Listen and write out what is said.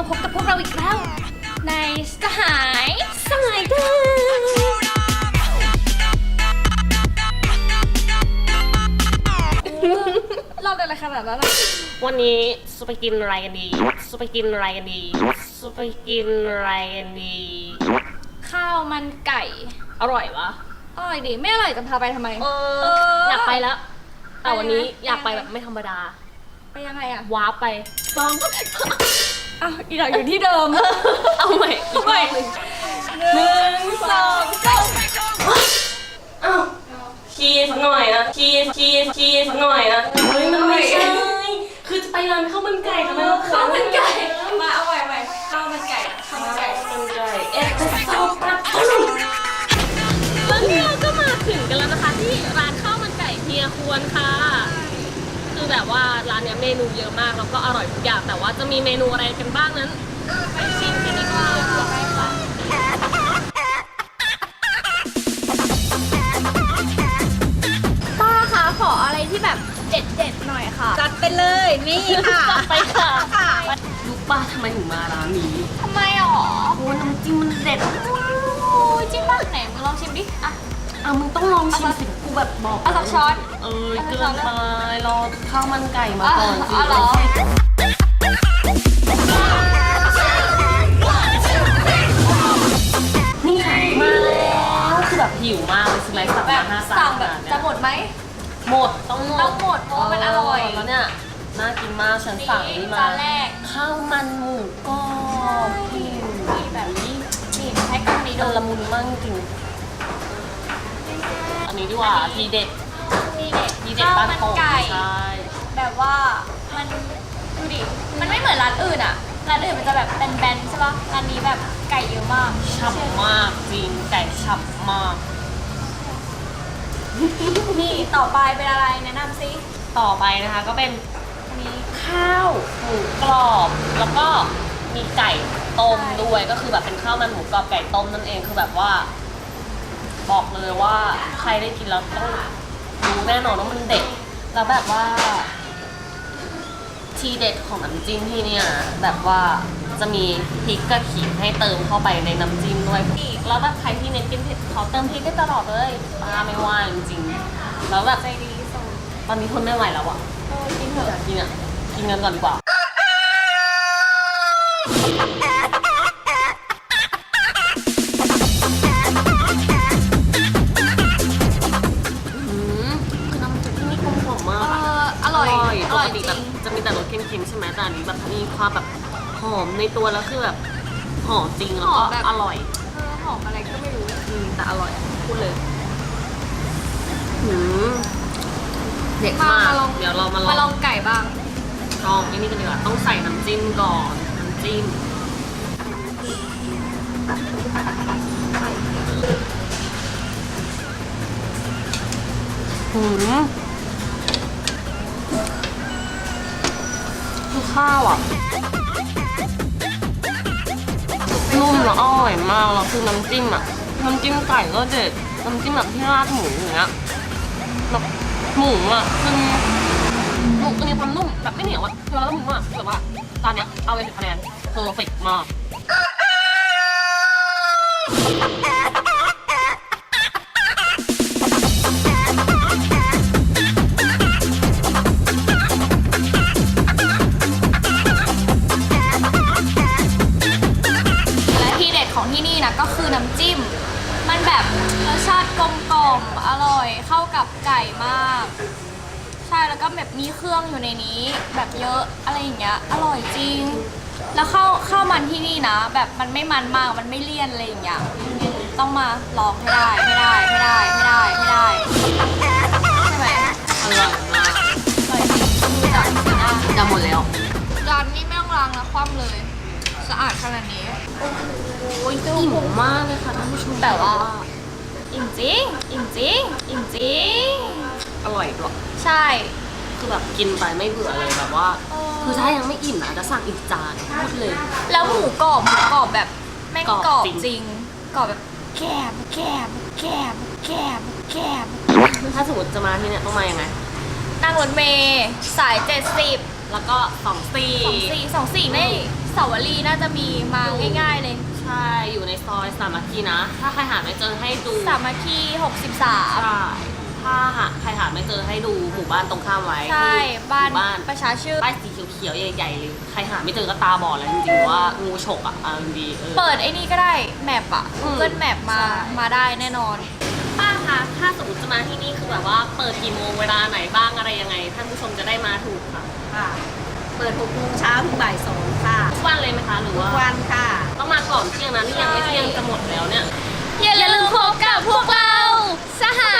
มาพบกับพวกเราอีกแล้วในสหายสหายเดิเล่าได้อะไรขนาดนั้นอะวันนี้จะไปกินอะไรกันดีจะไปกินอะไรกันดีจะไปกินอะไรกันดี ข้าวมันไก่อร่อยวะอร่อยดิไม่อร่อยจะพาไปทำไม เอเอออออยากไปแล้ว แต่วันนี้ไปไหมอยากไปแบบไม่ธรรมดาไปยังไงอะวาร์ปไปลอง อ้าวอีกอย่างอยู่ที่เดิม เอาใหม่อีกรอบหนึ่งหนึ่งสองสามอ้าวขี้สักหน่อยนะขี้ขี้ขี้สักหน่อยนะเฮ้ยมันไม่ใช่คือจะไปร้านข้าวมันไก่ทำไมต้องข้าวมันไก่มาเอาใหม่ใหม่ข้าวมันไก่ข้าวมันไก่ข้าวมันไก่เอ๊ะจะเศร้าปะาร้านเนี้ยเมนูเยอะมากแล้วก็อร่อยทุกอย่างแต่ว่าจะมีเมนูอะไรกันบ้างนั้นไปชิมกันดีกว่าป้าคะขออะไรที่แบบเด็ดเด็ดๆหน่อยค่ะจัดไปเลยนี่ค่ะจัดไปค่ะ ค่ะลูกป้าทำไมถึงมาร้านนี้ทำไมหรอโอ้น้ำจิ้มมันเด็ดโอ้ยจริงป่ะไหนมึงลองชิมดิอะ อะมึงต้องลองชิมสิ กูแบบบอกเอาสักช้อน เออเอาสัเกิกช้อนนนะไปรอข้าวมันไก่มาก่อนสิอ๋อเหรอ นี่ค่ะมาแล้วคือแบบหิวมากเลยซื้อไรสั่งแบมาบห้าสั่สั่งแบบจะหมดไหม หมดต้องหมดต้องหมดเพราะว่ามันอร่อย แล้วเนี่ยน่ากินมากฉันสั่งนี่มาจานแรกข้าวมันหมูกรอบหิวมีแบบนี้นี่ให้กล้องนี้มัดูนละมุนมากจริงอั นนี้ดีกว่าทีเด็ดนี่เด็ดทีเด็ดข้าวบ้านมันโป่งไก่ใช่แบบว่ามันดูดิมันไม่เหมือนร้านอื่นอะร้านอื่นมันจะแบบแบนๆใช่ปะร้านนี้แบบไก่เยอะมากฉ่ำมากจริงไก่ฉ่ำมาก นี่ต่อไปเป็นอะไรแนะนำซิต่อไปนะคะก็เป็นอันนี้ ข้าวหมูกรอบ แล้วก็มีไก่ต้มใช่ด้วยก็คือแบบเป็นข้าวมันหมูกรอบไก่ต้มนั่นเองคือแบบว่า บอกเลยว่าใครได้กินแล้วต้องรู้แน่นอนว่ามันเด็ดแล้วแบบว่า ทีเด็ดของน้ำจิ้มที่เนี่ยแบบว่าจะมีพริกกับขิงให้เติมเข้าไปในน้ำจิ้มด้วยอีกแล้วแบบใครที่เน้นกินเผ็ดเขาเติมพริกได้ตลอดเลยป้าไม่ว่าจริงๆแล้วแบบใจดีสุดตอนนี้ทนไม่ไหวแล้วอะโอ้ยกินเถอยาอะกกินอะกินกันก่อนดีกว่า ปกจติริแบบงจะมีแต่รสเค็มๆใช่ไหมแต่อันนี้แบบมีความแบบหอมในตัวแล้วคือแบบหอมจริงแล้วก็อร่อยเออหอมอะไรก็ไม่รู้อืมแต่อร่อยอะพูดเลยอืมเด็ดมากมาลองเดี๋ยวเรามาลมาลอองงไก่บ้างลองไอ้นี่กันดีกว่าต้องใส่น้ำจิ้มก่อนน้ำจิ้มหืม ข้าวอะนุ่มแล้วอร่อยมากแล้วคือน้ำจิ้มอะน้ำจิ้มไก่ก็เด็ดน้ำจิ้มแบบที่ราดหมูอย่างเงี้ยแบบหมูอะคือหมูมันมีความนุ่มแบบไม่เหนียวอะคือเราแล้วหมูอะแบบว่าตอนเนี้ยเอาไปสิบคะแนนเพอร์เฟกมาก ที่นี่นะก็คือน้ำจิ้ม มันแบบรสชาติกลมกล่อมอร่อยเข้ากับไก่มาก ใช่แล้วก็แบบมีเครื่องอยู่ในนี้ แบบเยอะอะไรอย่างเงี้ยอร่อยจริง แล้วข้าวข้าวมันที่นี่นะ แบบมันไม่มันมากมันไม่เลี่ยนอะไรอย่างเงี้ยต้องมาลองให้ได้ให้ได้ให้ได้ให้ได้ให้ได้ใช่ไหมอร่อย สะอาดขนาดนี้ โอ้ยอิ่มมากเลยค่ะท่านผู้ชมแต่ว่าอิ่มจริงอิ่มจริงอิ่มจริง อร่อยด้วยใช่ คือแบบกินไปไม่เบื่อเลยแบบว่าเออคือถ้ายังไม่อิ่มนะจะสั่งอีกจานพูดเลย แล้วหมูกรอบหมูกรอบแบบแม่งกรอบกรอบจริงจริงกรอบแบบแกบแกบแกบแกบแกบถ้าสมมติจะมาที่เนี่ยต้องมายังไงนั่งรถเมย์สาย 70 แล้วก็สองสี่สองสี่สองสี่ไม่สาวรีย์น่าจะมีมาง่าย ๆ เลย ใช่อยู่ในซอยสามัคคีนะ ถ้าใครหาไม่เจอให้ดูสามัคคีใช่63 ถ้าหาใครหาไม่เจอให้ดูหมู่บ้านตรงข้ามไว้ใช่ คือบ้านหมู่บ้านประชาชื่น ป้ายสีเขียวๆใหญ่ๆเลยใครหาไม่เจอก็ตาบอดแล้วจริงๆว่างูฉกอะเอาจริงๆออ เปิดไอ้นี่ก็ได้แมปอะ อืม Google Map มา ใช่ มาได้แน่นอน ป้าคะถ้าสมมติจะมาที่นี่คือแบบว่าเปิดกี่โมงเวลาไหนบ้างอะไรยังไง ท่านผู้ชมจะได้มาถูกค่ะ ค่ะ เปิด6โมงเช้าถึงบ่าย2ค่ะ ทุกวันเลยไหมคะหรือทุว่ากวันค่ะ ต้องมาก่อนเที่ยงนะนี่ยังไม่เที่ยงจะหมดแล้วเนี่ย อย่าลืมพบกับพวกเรา สหายสายแดง